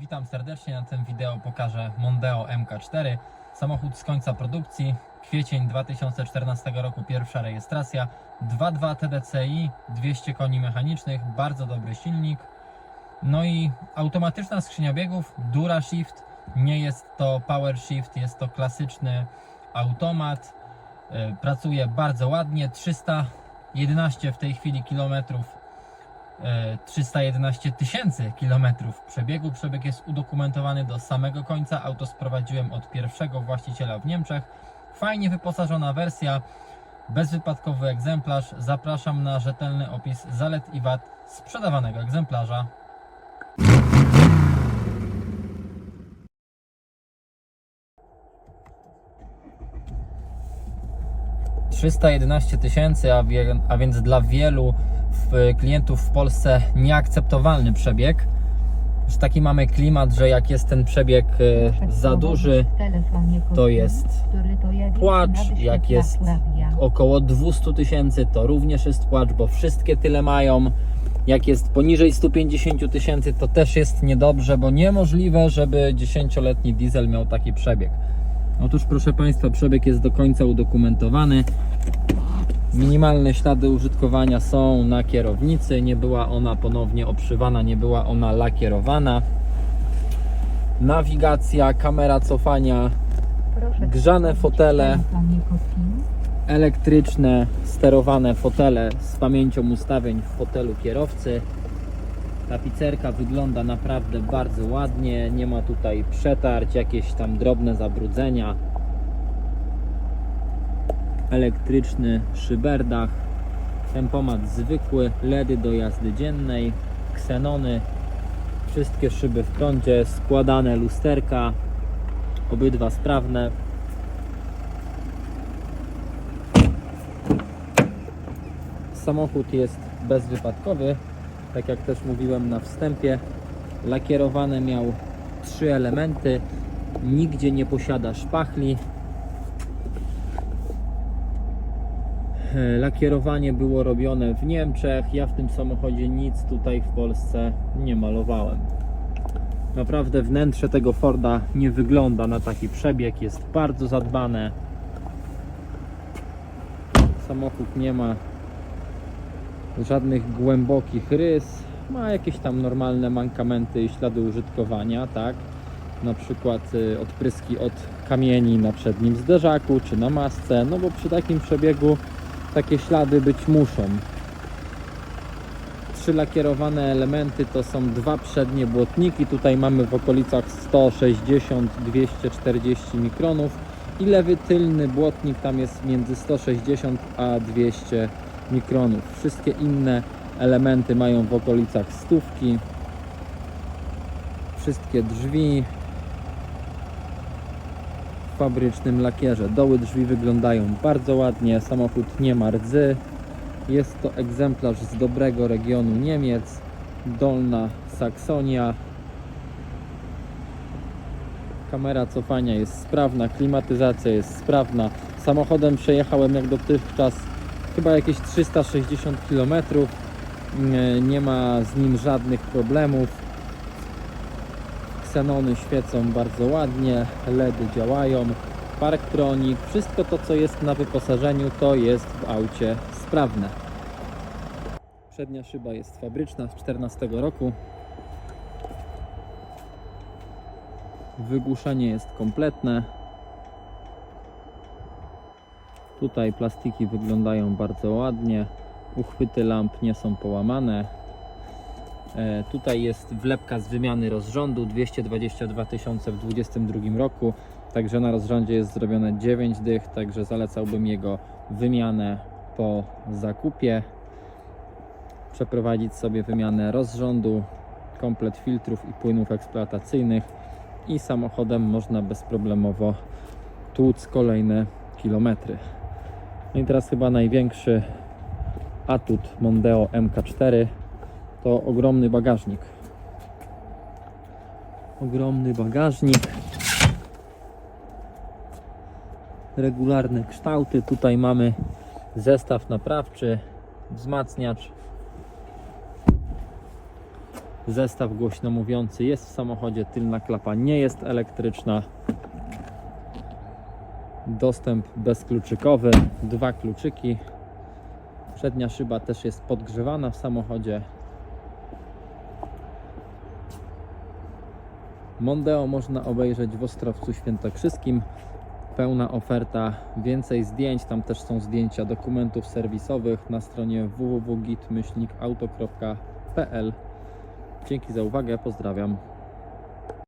Witam serdecznie, na tym wideo pokażę Mondeo MK4. Samochód z końca produkcji, kwiecień 2014 roku, pierwsza rejestracja, 2.2 TDCi, 200 koni mechanicznych, bardzo dobry silnik. No i automatyczna skrzynia biegów, Dura Shift, nie jest to Power Shift, jest to klasyczny automat. E, Pracuje bardzo ładnie, 311 w tej chwili kilometrów 311 tysięcy kilometrów przebiegu. Przebieg jest udokumentowany do samego końca. Auto sprowadziłem od pierwszego właściciela w Niemczech. Fajnie wyposażona wersja, bezwypadkowy egzemplarz. Zapraszam na rzetelny opis zalet i wad sprzedawanego egzemplarza. Trzysta jedenaście tysięcy, a, więc dla wielu klientów w Polsce nieakceptowalny przebieg. Już taki mamy klimat, że jak jest ten przebieg e, za duży, to jest płacz, jak jest około 200 tysięcy, to również jest płacz, bo wszystkie tyle mają. Jak jest poniżej 150 tysięcy, to też jest niedobrze, bo niemożliwe, żeby 10-letni diesel miał taki przebieg. Otóż, proszę Państwa, przebieg jest do końca udokumentowany. Minimalne ślady użytkowania są na kierownicy. Nie była ona ponownie obszywana, nie była ona lakierowana. Nawigacja, kamera cofania, grzane fotele, elektryczne, sterowane fotele z pamięcią ustawień w fotelu kierowcy. Tapicerka wygląda naprawdę bardzo ładnie, nie ma tutaj przetarć, jakieś tam drobne zabrudzenia. Elektryczny szyberdach, tempomat zwykły, LEDy do jazdy dziennej, ksenony, wszystkie szyby w prądzie, składane lusterka, obydwa sprawne. Samochód jest bezwypadkowy, tak jak też mówiłem na wstępie. Lakierowany miał trzy elementy, nigdzie nie posiada szpachli. Lakierowanie było robione w Niemczech. Ja w tym samochodzie nic tutaj w Polsce nie malowałem. Naprawdę wnętrze tego Forda nie wygląda na taki przebieg, jest bardzo zadbane. Samochód nie ma żadnych głębokich rys. Ma jakieś tam normalne mankamenty i ślady użytkowania, tak? Na przykład y, odpryski od kamieni na przednim zderzaku czy na masce, no bo przy takim przebiegu takie ślady być muszą. Trzy lakierowane elementy to są dwa przednie błotniki. Tutaj mamy w okolicach 160-240 mikronów i lewy tylny błotnik tam jest między 160 a 200 mikronów. Wszystkie inne elementy mają w okolicach stówki. Wszystkie drzwi w fabrycznym lakierze. Doły drzwi wyglądają bardzo ładnie. Samochód nie ma rdzy. Jest to egzemplarz z dobrego regionu Niemiec. Dolna Saksonia. Kamera cofania jest sprawna, klimatyzacja jest sprawna. Samochodem przejechałem jak dotychczas chyba jakieś 360 km. Nie- Nie ma z nim żadnych problemów. Ksenony świecą bardzo ładnie, LEDy działają, Parktronic, wszystko to co jest na wyposażeniu to jest w aucie sprawne. Przednia szyba jest fabryczna z 14 roku. Wygłuszenie jest kompletne. Tutaj plastiki wyglądają bardzo ładnie. Uchwyty lamp nie są połamane. E, tutaj jest wlepka z wymiany rozrządu 222 tysiące w 2022 roku. Także na rozrządzie jest zrobione 9 dych, także zalecałbym jego wymianę po zakupie. Przeprowadzić sobie wymianę rozrządu, komplet filtrów i płynów eksploatacyjnych i samochodem można bezproblemowo tłuc kolejne kilometry. No i teraz chyba największy atut Mondeo MK4 to ogromny bagażnik. Ogromny bagażnik. Regularne kształty. Tutaj mamy zestaw naprawczy, wzmacniacz. Zestaw głośno mówiący jest w samochodzie, tylna klapa nie jest elektryczna. Dostęp bezkluczykowy, dwa kluczyki. Przednia szyba też jest podgrzewana w samochodzie. Mondeo można obejrzeć w Ostrowcu Świętokrzyskim. Pełna oferta, więcej zdjęć, tam też są zdjęcia dokumentów serwisowych na stronie www.git-auto.pl Dzięki za uwagę, pozdrawiam.